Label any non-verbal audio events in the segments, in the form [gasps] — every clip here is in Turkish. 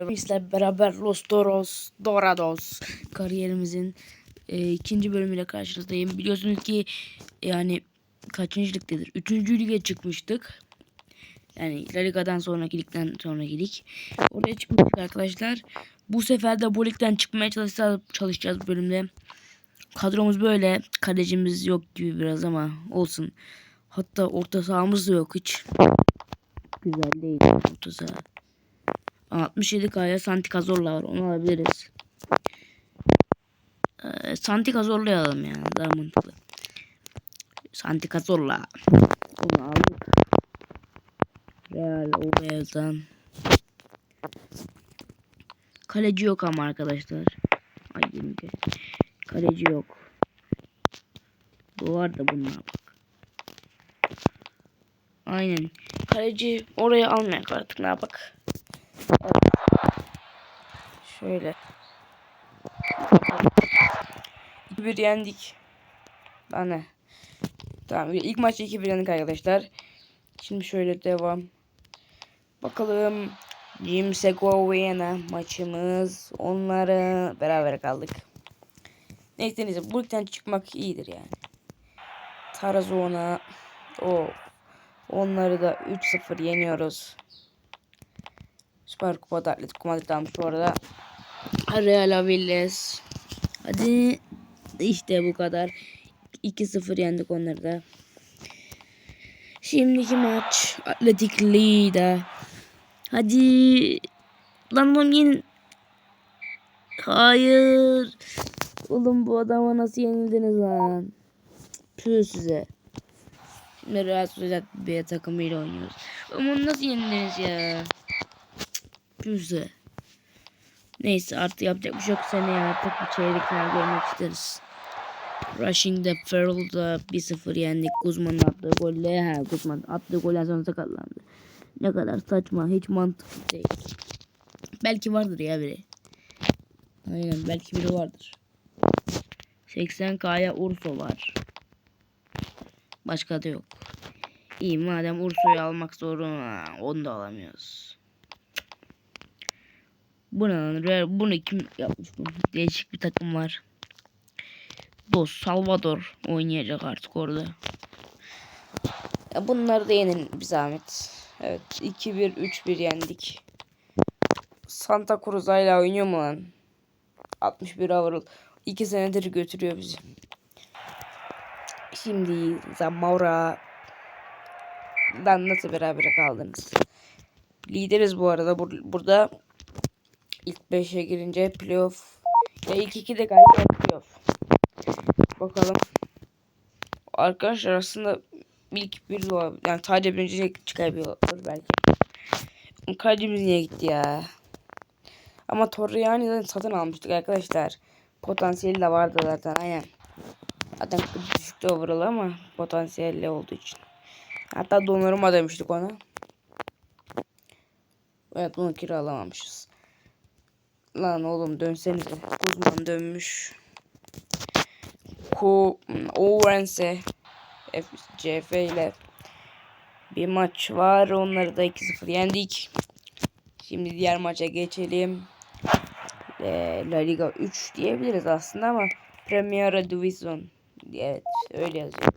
Bizle beraber Los Doros Dorados kariyerimizin e, ikinci bölümüyle karşınızdayım. Biliyorsunuz ki yani kaçıncı ligdedir? Üçüncü lige çıkmıştık. Yani La Liga'dan sonraki ligden sonraki lig. Oraya çıkmıştık arkadaşlar. Bu sefer de bu ligden çıkmaya çalışacağız, çalışacağız bu bölümde. Kadromuz böyle. Kalecimiz yok gibi biraz ama olsun. Hatta orta sahamız da yok hiç. Güzel değil orta saha. 67 kaya Santi Cazorla var. Onu alabiliriz. Ee, Santi Cazorla'yı alalım yani. Daha mantıklı. Santi Cazorla. Onu aldık. Real Ove'dan. Kaleci yok ama arkadaşlar. Ay yemin ki. Kaleci yok. Bu var da bunlar bak. Aynen. Kaleci oraya almayak artık ne yapak. Şöyle. bir yendik. Daha ne? Tamam ilk maçta 2-1 yendik arkadaşlar. Şimdi şöyle devam. Bakalım. Jim Segovia maçımız. Onları beraber kaldık. Neyse neyse bu ligden çıkmak iyidir yani. Tarazona. O. Onları da 3-0 yeniyoruz. Süper Kupa'da Atletico Madrid almış bu arada. Real Avilés. Hadi. İşte bu kadar. 2-0 yendik onları da. Şimdiki maç Atletik Liga. Hadi. Lan oğlum yen... Hayır. Oğlum bu adama nasıl yenildiniz lan? Püh size. Şimdi Real Sociedad B takımıyla oynuyoruz. Ama nasıl yenildiniz ya? Güzel. Neyse artık yapacak bir şey yok seneye artık bir çeyrek final görmek isteriz. Rushing'de Ferrell'da 1-0 yendik. Guzman'ın attığı golle. Ha Guzman attığı golden sonra sakatlandı. Ne kadar saçma. Hiç mantıklı değil. Belki vardır ya biri. Aynen belki biri vardır. 80k'ya Urso var. Başka da yok. İyi madem Urso'yu almak zorunda onu da alamıyoruz. Bu Bunu kim yapmış bu? Değişik bir takım var. Dos Salvador oynayacak artık orada. Bunları da yenin bir zahmet. Evet 2-1 3-1 yendik. Santa Cruz hala oynuyor mu lan? 61 overall. 2 senedir götürüyor bizi. Şimdi Zamora Dan nasıl beraber kaldınız? Lideriz bu arada. Bur burada ilk 5'e girince playoff ya ilk 2'de galiba playoff. Bakalım. Arkadaşlar aslında ilk bir dolar yani sadece birinci çıkabiliyor belki. Kalecimiz niye gitti ya? Ama Torreani'den satın almıştık arkadaşlar. Potansiyeli de vardı zaten aynen. Zaten düşükte overall ama potansiyelli olduğu için. Hatta donarıma demiştik ona. Evet bunu kiralamamışız. Lan oğlum dönsenize. Kuzman dönmüş. Ku Owense CF ile bir maç var. Onları da 2-0 yendik. Şimdi diğer maça geçelim. Ee, La Liga 3 diyebiliriz aslında ama Primera Division. Evet öyle yazıyor.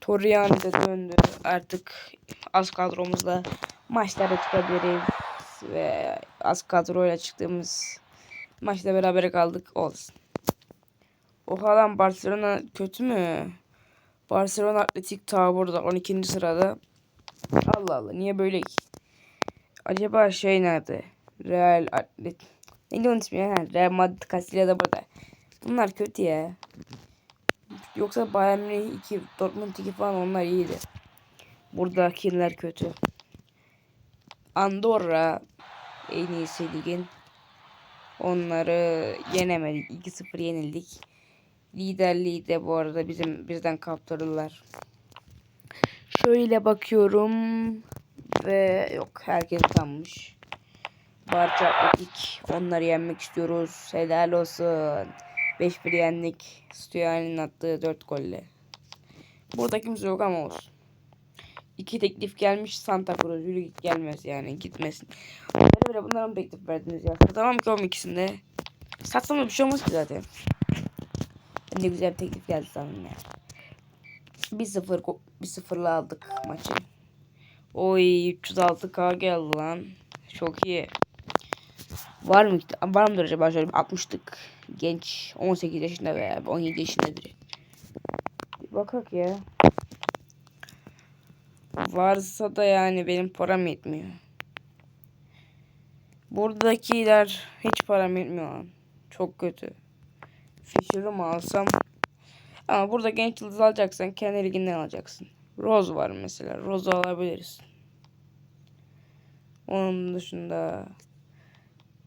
Torriani de döndü. Artık az kadromuzla maçlara çıkabiliriz. Ve az kadroyla çıktığımız maçta beraber kaldık. Olsun. Oha lan Barcelona kötü mü? Barcelona Atletik ta burada 12. sırada. Allah Allah niye böyle ki? Acaba şey nerede? Real Atletik. Neydi onun ismi ya? Real Madrid Castilla'da burada. Bunlar kötü ya. Yoksa Bayern Münih 2, Dortmund 2 falan onlar iyiydi. Buradakiler kötü. Andorra en iyisi ligin. Onları yenemedik. 2-0 yenildik. Liderliği de bu arada bizim bizden kaptırdılar. Şöyle bakıyorum ve yok herkes kalmış. Barça Atletik onları yenmek istiyoruz. Helal olsun. 5-1 yendik. Stuyani'nin attığı 4 golle. Burada kimse yok ama olsun. İki teklif gelmiş Santa Cruz yürü git gelmez yani gitmesin. Böyle böyle bunlara mı teklif verdiniz ya? Tamam ki oğlum ikisinde. Satsam da bir şey olmaz ki zaten. Ne güzel bir teklif geldi sanırım ya. 1-0 ko- 1-0'la aldık maçı. Oy 306k geldi lan. Çok iyi. Var mı? Var mıdır acaba şöyle bir 60'lık genç 18 yaşında veya 17 yaşında biri. Bir bakak ya. Varsa da yani benim param yetmiyor. Buradakiler hiç param yetmiyor. Çok kötü. Fisher'ı mı alsam? Ama burada genç yıldız alacaksan kendi liginden alacaksın. Rose var mesela. Rose'u alabiliriz. Onun dışında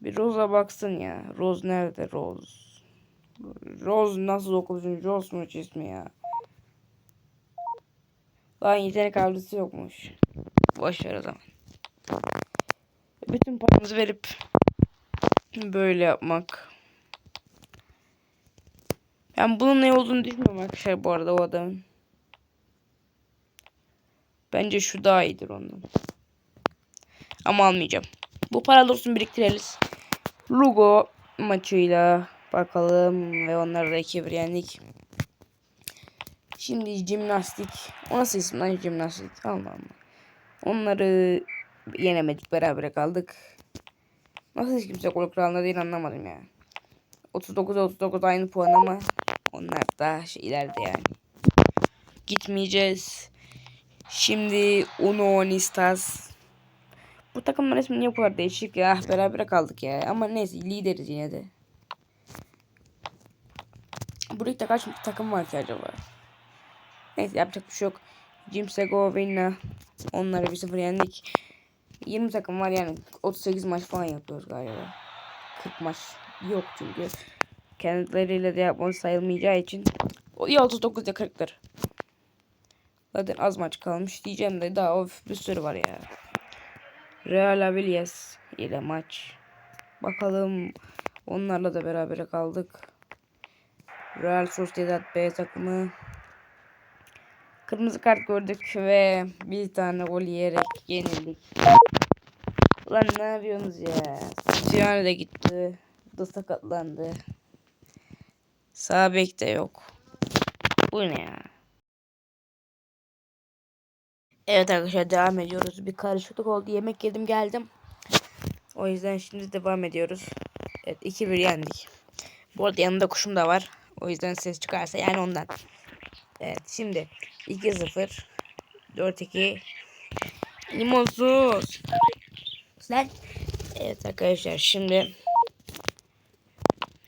bir Rose'a baksın ya. Rose nerede Rose? Rose nasıl okunsun? Rose mu ismi ya? Lan yetenek avcısı yokmuş. Boş ver o zaman. Bütün paramızı verip böyle yapmak. Ben bunun ne olduğunu düşünmüyorum arkadaşlar bu arada o adamın. Bence şu daha iyidir ondan. Ama almayacağım. Bu para olsun biriktiririz. Lugo maçıyla bakalım ve onları da 2-1 yendik. Şimdi jimnastik. O nasıl isim lan jimnastik? Allah Allah. Onları yenemedik beraber kaldık. Nasıl hiç kimse gol kralına değil anlamadım ya. 39 39 aynı puan ama onlar daha şey ileride yani. Gitmeyeceğiz. Şimdi Uno Onistas. Bu takımın ismi niye bu kadar değişik ya? Ah, Beraber kaldık ya. Ama neyse lideriz yine de. Bu ligde kaç takım var ki acaba? Neyse yapacak bir şey yok. Jim Segovina. Onları 1-0 yendik. 20 takım var yani 38 maç falan yapıyoruz galiba. 40 maç yok çünkü. Kendileriyle de yapmamız sayılmayacağı için. O iyi 39 ya 40'tır. Zaten az maç kalmış diyeceğim de daha of bir sürü var ya. Real Avilés ile maç. Bakalım onlarla da beraber kaldık. Real Sociedad B takımı. Kırmızı kart gördük ve bir tane gol yiyerek yenildik. Ulan ne yapıyorsunuz ya? Simeone de gitti. Da sakatlandı. Sağ bek de yok. Bu ne ya? Evet arkadaşlar devam ediyoruz. Bir karışıklık oldu. Yemek yedim geldim. O yüzden şimdi devam ediyoruz. Evet 2-1 yendik. Bu arada yanında kuşum da var. O yüzden ses çıkarsa yani ondan. Evet şimdi 2-0 4-2 Limonsuz. Lan Evet arkadaşlar şimdi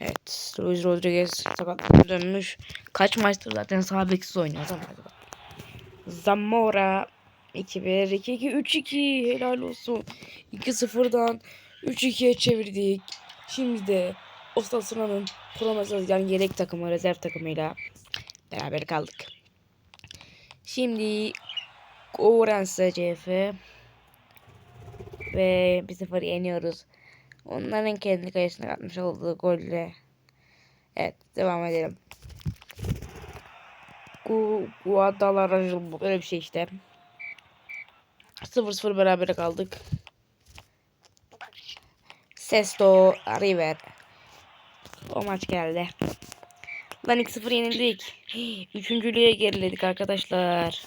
Evet Luis Rodriguez sakatlıktan dönmüş. Kaç maçtır zaten sağ beksiz oynuyor. Acaba Zamora 2-1 2-2 3-2 helal olsun. 2-0'dan 3-2'ye çevirdik. Şimdi de Osasuna'nın promesaz yani yedek takımı rezerv takımıyla beraber kaldık. Şimdi Ourense CF ve 1-0 yeniyoruz. Onların kendi kalesine atmış olduğu golle. Evet devam edelim. Gu Guadalajara böyle bir şey işte. 0-0 beraber kaldık. Sesto River. O maç geldi. Lan 2-0 yenildik. Üçüncülüğe geriledik arkadaşlar.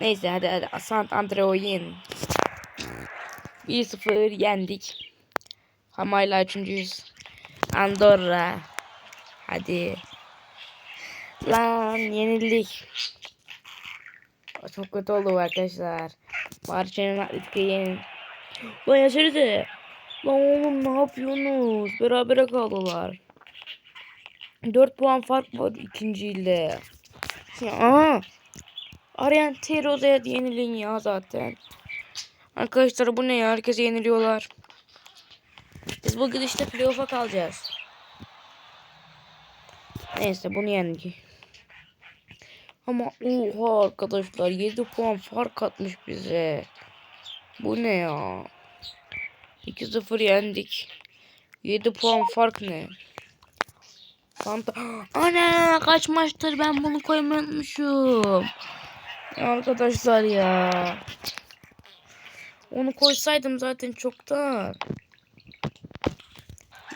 Neyse hadi hadi. Sant Andreo'yin. 1-0 yendik. Ama hala üçüncüyüz. Andorra. Hadi. Lan yenildik. Çok kötü oldu arkadaşlar. Barça'nın Atletik'e yenin. Lan yaşarıdı. Lan oğlum ne yapıyorsunuz? Berabere kaldılar. 4 puan fark var ikinci ilde. Aa, Arayan Teroza'ya yenilin ya zaten. Arkadaşlar bu ne ya? Herkese yeniliyorlar. Biz bu gidişte playoff'a kalacağız. Neyse bunu yendik. Ama oha arkadaşlar 7 puan fark atmış bize. Bu ne ya? 2-0 yendik. 7 puan fark ne? Fanta [gasps] Ana kaç maçtır ben bunu koymayı unutmuşum. Arkadaşlar ya. Onu koysaydım zaten çoktan.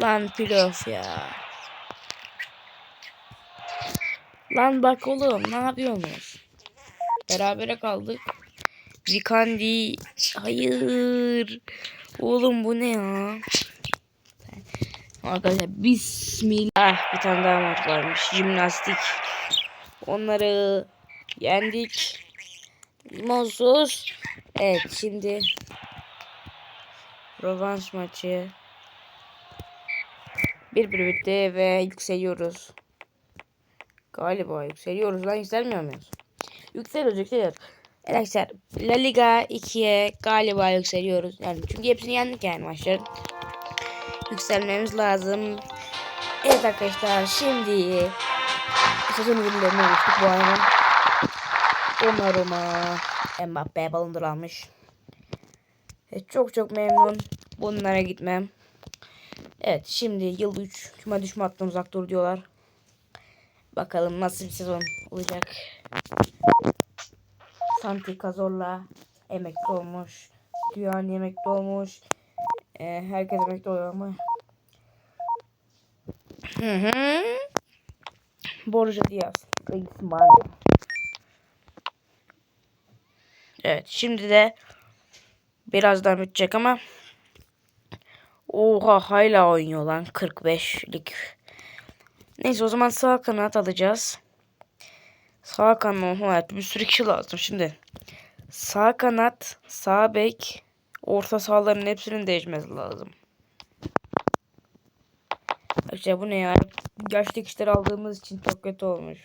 Lan pilof ya. Lan bak oğlum ne yapıyorsunuz? Berabere kaldık. Vikandi. Hayır. Oğlum bu ne ya? Arkadaşlar bismillah. Ah, bir tane daha maç varmış. Jimnastik. Onları yendik. Limonsuz. Evet şimdi rövanş maçı. Bir bir bitti ve yükseliyoruz. Galiba yükseliyoruz lan yükselmiyor muyuz? Yükseliyoruz yükseliyoruz. Arkadaşlar La Liga 2'ye galiba yükseliyoruz. Yani çünkü hepsini yendik yani maçların. Yükselmemiz lazım. Evet arkadaşlar şimdi sezon ürünlerine geçtik bu ayının. Donnarumma, Mbappe balındır almış. Evet, çok çok memnun. Bunlara gitmem. Evet şimdi yıl 3 küme düşme hattından uzak dur diyorlar. Bakalım nasıl bir sezon olacak. Santi Cazorla emekli olmuş. Dünyanın emekli olmuş. Ee, herkes emekli oluyor ama. Hı hı. Borja Diaz. Evet şimdi de birazdan bitecek ama Oha hala oynuyor lan 45'lik. Neyse o zaman sağ kanat alacağız. Sağ kanat evet bir sürü kişi lazım şimdi. Sağ kanat, sağ bek, orta sahaların hepsinin değişmesi lazım. İşte bu ne ya? Yaşlı kişiler aldığımız için çok kötü olmuş.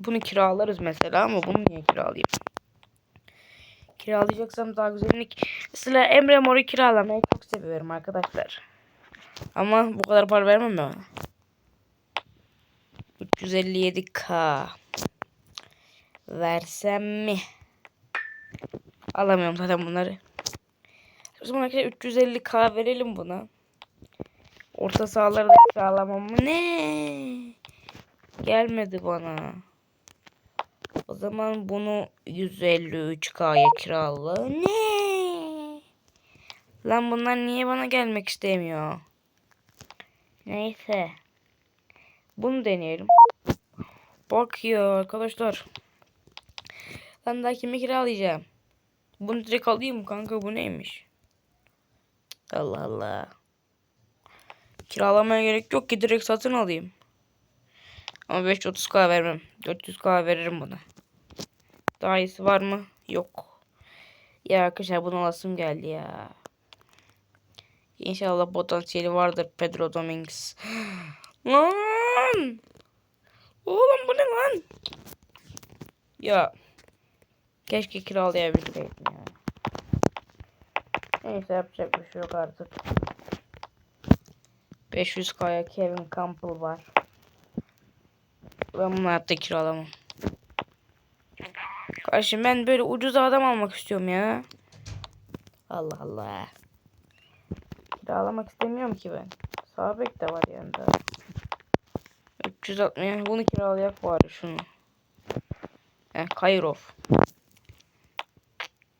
Bunu kiralarız mesela ama bunu niye kiralayayım? Kiralayacaksam daha güzelini... Mesela Emre Mor'u kiralamayı çok seviyorum arkadaşlar. Ama bu kadar para vermem mi? 357k versem mi? Alamıyorum zaten bunları. O zaman arkadaşlar 350k verelim buna. Orta sahaları da kiralamam mı? Ne? Gelmedi bana. O zaman bunu 153k'ya kirala. Ne? Lan bunlar niye bana gelmek istemiyor? Neyse. Bunu deneyelim. Bak ya arkadaşlar. Ben daha kimi kiralayacağım? Bunu direkt alayım kanka bu neymiş? Allah Allah. Kiralamaya gerek yok ki direkt satın alayım. Ama 530k vermem. 400k veririm buna. Daha iyisi var mı? Yok. Ya arkadaşlar bunu alasım geldi ya. İnşallah potansiyeli vardır Pedro Dominguez. [gasps] Lan! Oğlum bu ne lan? Ya. Keşke kiralayabilseydim ya. Neyse yapacak bir şey yok artık. 500k'ya Kevin Campbell var. Ben bunu hayatta kiralamam. Kardeşim ben böyle ucuz adam almak istiyorum ya. Allah Allah. Kiralamak istemiyorum ki ben. Sağ bek de var yanında. 360 bunu kiralayak bari şunu. Yani Kayrov.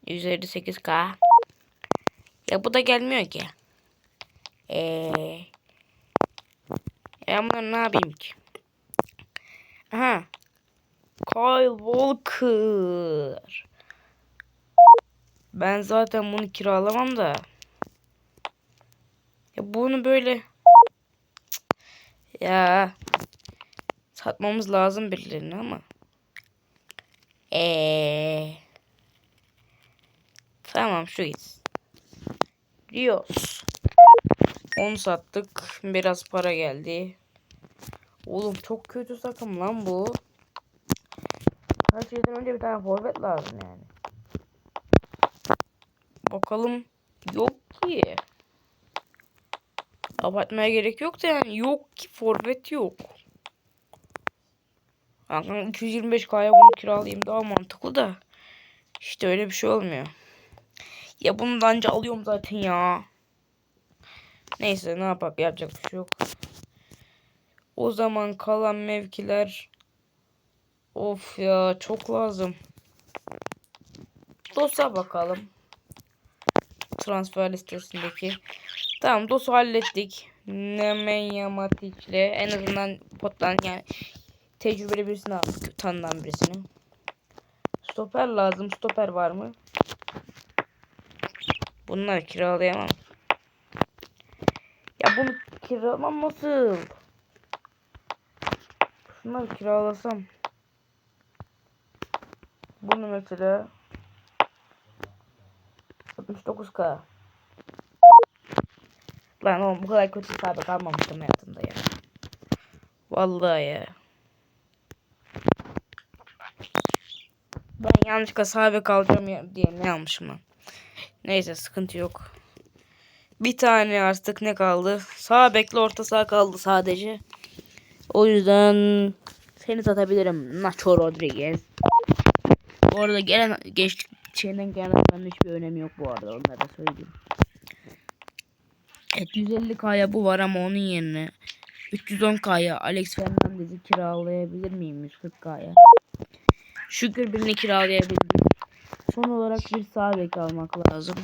158k. Ya bu da gelmiyor ki. Eee. Ya bunları ne yapayım ki? Aha. Kyle Walker. Ben zaten bunu kiralamam da. Ya bunu böyle ya satmamız lazım birilerine ama. Eee. Tamam şu git. Rios. Onu sattık. Biraz para geldi. Oğlum çok kötü takım lan bu. Her şeyden önce bir tane forvet lazım yani. Bakalım. Yok ki. Abartmaya gerek yok da yani yok ki forvet yok. Yani 225k'ya bunu kiralayayım daha mantıklı da. İşte öyle bir şey olmuyor. Ya bunu da önce alıyorum zaten ya. Neyse ne yapak yapacak bir şey yok. O zaman kalan mevkiler Of ya çok lazım. Dosya bakalım. Transfer listesindeki. Tamam dosu hallettik. Nemanja Matic'le en azından pottan yani tecrübeli birisini aldık. Tanınan birisini. Stoper lazım. Stoper var mı? Bunları kiralayamam. Ya bunu kiralamam nasıl? Şunları kiralasam. Bunu mesela 69k. Lan oğlum bu kadar kötü hesaba kalmamıştım hayatımda ya. Vallahi ya. Ben yanlışlıkla sahibi kalacağım diye ne almışım lan. Neyse sıkıntı yok. Bir tane artık ne kaldı? Sağ bekle orta sağ kaldı sadece. O yüzden seni satabilirim. Nacho Rodriguez. Bu arada gelen geçtik şeyden adamların hiçbir önemi yok bu arada. Onları da söyleyeyim. Evet 150k'ya bu var ama onun yerine 310k'ya Alex Fernandez'i kiralayabilir miyim 140k'ya? Şükür birini kiralayabildim. Son olarak bir sağ bek almak lazım.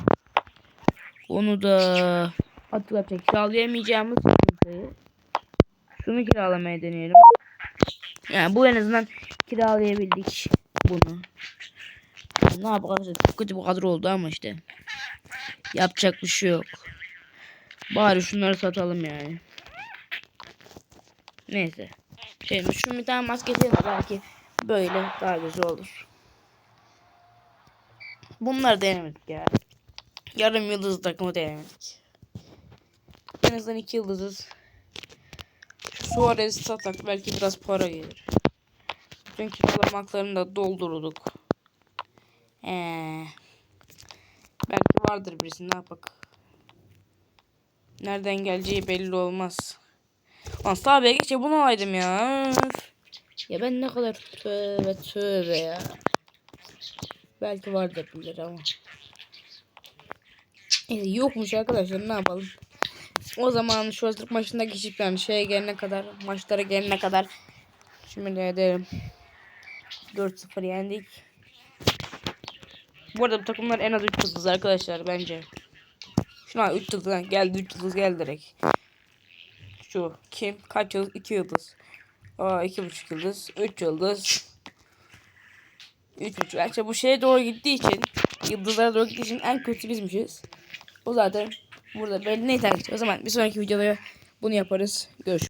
Onu da hatırlatacak kiralayamayacağımız kimseyi şunu kiralamaya deneyelim. Yani bu en azından kiralayabildik bunu. Ne yapalım çok kötü bu kadro oldu ama işte. Yapacak bir şey yok. Bari şunları satalım yani. Neyse. Şimdi şu bir tane maske belki böyle daha güzel olur. Bunları denemedik ya. Yarım yıldız takımı denemedik. En azından iki yıldızız. Şu Suarez'i satak belki biraz para gelir. Bütün kiralamaklarını da doldurduk. Ee, belki vardır birisi ne yapak. Nereden geleceği belli olmaz. Lan sahabeye geçe bunu alaydım ya. Ya ben ne kadar tövbe tövbe ya. Belki vardır bilir ama. Neyse yokmuş arkadaşlar ne yapalım. O zaman şu hazırlık maçında geçip yani şeye gelene kadar maçlara gelene kadar şimdi ne edelim. 4-0 yendik. Bu arada bu takımlar en az 3 yıldız arkadaşlar bence. Şuna 3 yıldız geldi 3 yıldız geldi direkt. Şu kim? Kaç yıldız? 2 yıldız. Aa 2,5 yıldız. 3 yıldız. 3,5. Gerçi bu şeye doğru gittiği için yıldızlara doğru gittiği için en kötü bizmişiz. O zaten burada belli neyse. O zaman bir sonraki videoda bunu yaparız. Görüşürüz.